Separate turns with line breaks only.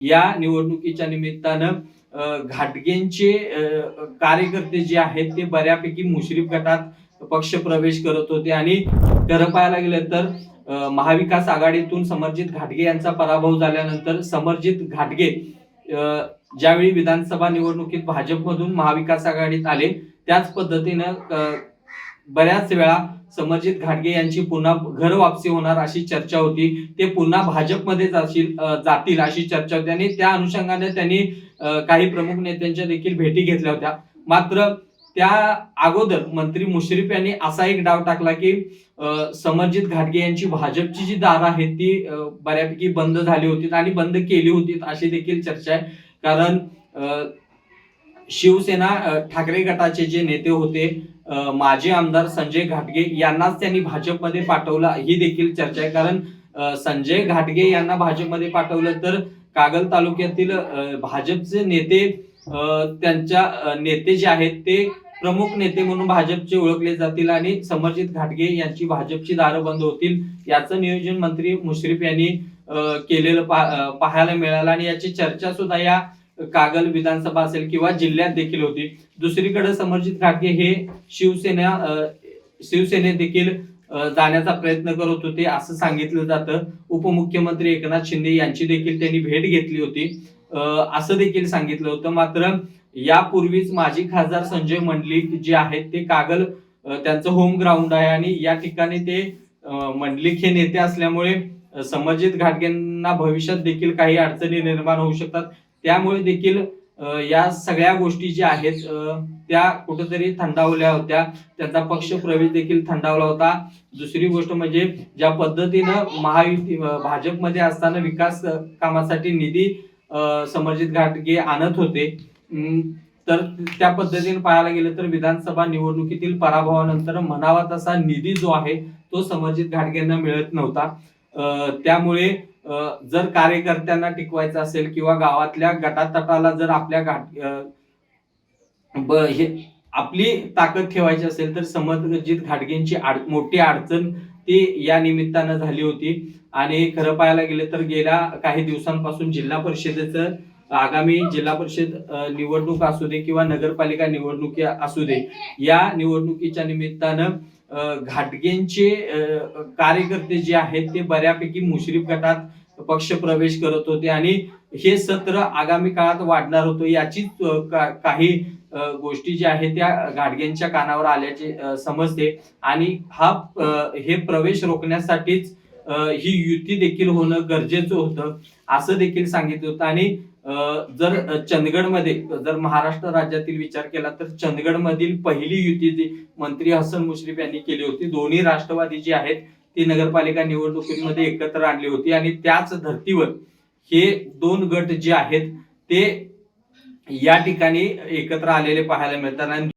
या निवडणुकीच्या निमित्तानं अ, घाटगेंचे कार्यकर्ते जे आहेत ते बऱ्यापैकी मुश्रीफ गटात पक्ष प्रवेश करत होते आणि खरं पाहायला गेलं तर महाविकास आघाडीतून समर्जित घाटगे यांचा पराभव झाल्यानंतर समर्जित घाटगे ज्यावेळी विधानसभा निवडणुकीत भाजपमधून महाविकास आघाडीत आले त्याच पद्धतीनं बऱ्याच वेळा समरजित घाटगे यांची पुन्हा घर वापसी होणार अशी चर्चा होती. ते पुन्हा भाजपमध्ये जाशील जातील अशी चर्चा होती. आणि त्या अनुषंगाने त्यांनी काही प्रमुख नेत्यांच्या देखील भेटी घेतल्या होत्या. मात्र त्या अगोदर मंत्री मुश्रीफ यांनी असा एक डाव टाकला की समरजित घाटगे यांची भाजपची जी दारं आहेत ती बऱ्यापैकी बंद झाली होती आणि बंद केली होती अशी देखील चर्चा आहे. कारण शिवसेना ठाकरे गटाचे जे नेते होते माजी आमदार संजय घाटगे यांनाच त्यांनी भाजपमध्ये पाठवलं. ही देखील चर्चा आहे. कारण संजय घाटगे यांना भाजपमध्ये पाठवलं तर कागल तालुक्यातील भाजपचे नेते त्यांच्या नेते जे आहेत ते प्रमुख नेते म्हणून भाजपचे ओळखले जातील आणि समर्जित घाटगे यांची भाजपची दारं बंद होतील. याचं नियोजन मंत्री मुश्रीफ यांनी केलेलं पाहायला मिळालं आणि याची चर्चा सुद्धा या कागल विधानसभा असेल किंवा जिल्ह्यात देखील होती. दुसरीकडे समरजित घाटगे हे शिवसेना शिवसेने देखील जाण्याचा प्रयत्न करत होते असं सांगितलं जातं. उपमुख्यमंत्री एकनाथ शिंदे यांची देखील त्यांनी भेट घेतली होती. असं देखील सांगितलं होतं. मात्र यापूर्वीच माजी खासदार संजय मंडलिक जे आहेत ते कागल त्यांचं होम ग्राउंड आहे आणि या ठिकाणी ते मंडलिक हे नेते असल्यामुळे समर्जित घाटगेंना भविष्यात देखील काही अडचणी निर्माण होऊ शकतात. त्यामुळे देखील या सगळ्या गोष्टी ज्या आहेत त्या कुठेतरी थंडावल्या होत्या. त्याचा पक्ष प्रवेश देखील थंडावला होता. दुसरी गोष्ट म्हणजे ज्या पद्धतीनं महायुती भाजपमध्ये असताना विकास कामासाठी निधी समर्जित घाटगे आणत होते तर त्या पद्धतीने पाहायला गेलं तर विधानसभा निवडणुकीतील पराभवानंतर म्हणावा तसा निधी जो आहे तो समर्जित घाटगेंना मिळत नव्हता. त्यामुळे जर कार्यकर्त्यांना टिकवायचं असेल किंवा गावातल्या गटातटाला जर आपल्या घाट हे आपली ताकद ठेवायची असेल तर समर्जित घाटगेंची आड- मोठी अडचण ती या निमित्तानं झाली होती. आणि खरं पाहायला गेलं तर गेल्या काही दिवसांपासून जिल्हा परिषदेचं आगामी जिल्हा परिषद निवडणूक असू दे किंवा नगरपालिका निवडणुकी असू दे या निवडणुकीच्या निमित्तानं घाटगेंचे कार्यकर्ते जे आहेत ते बऱ्यापैकी मुश्रीफ गटात पक्ष प्रवेश करत होते आणि हे सत्र आगामी काळात वाढणार होतं याचीच काही गोष्टी ज्या आहेत त्या घाटगेंच्या कानावर आल्याचे समजते आणि हा हे प्रवेश रोखण्यासाठीच ही युती देखील होणं गरजेचं होतं असं देखील सांगितलं होतं आणि जर चंदगडमध्ये जर महाराष्ट्र राज्यातील विचार केला तर चंदगडमधील पहिली युती जी मंत्री हसन मुश्रीफ यांनी केली होती दोन्ही राष्ट्रवादी जी आहेत ती नगरपालिका निवडणुकीमध्ये एकत्र आणली होती. आणि त्याच धर्तीवर हे दोन गट जे आहेत ते या ठिकाणी एकत्र आलेले पाहायला मिळतात. आणि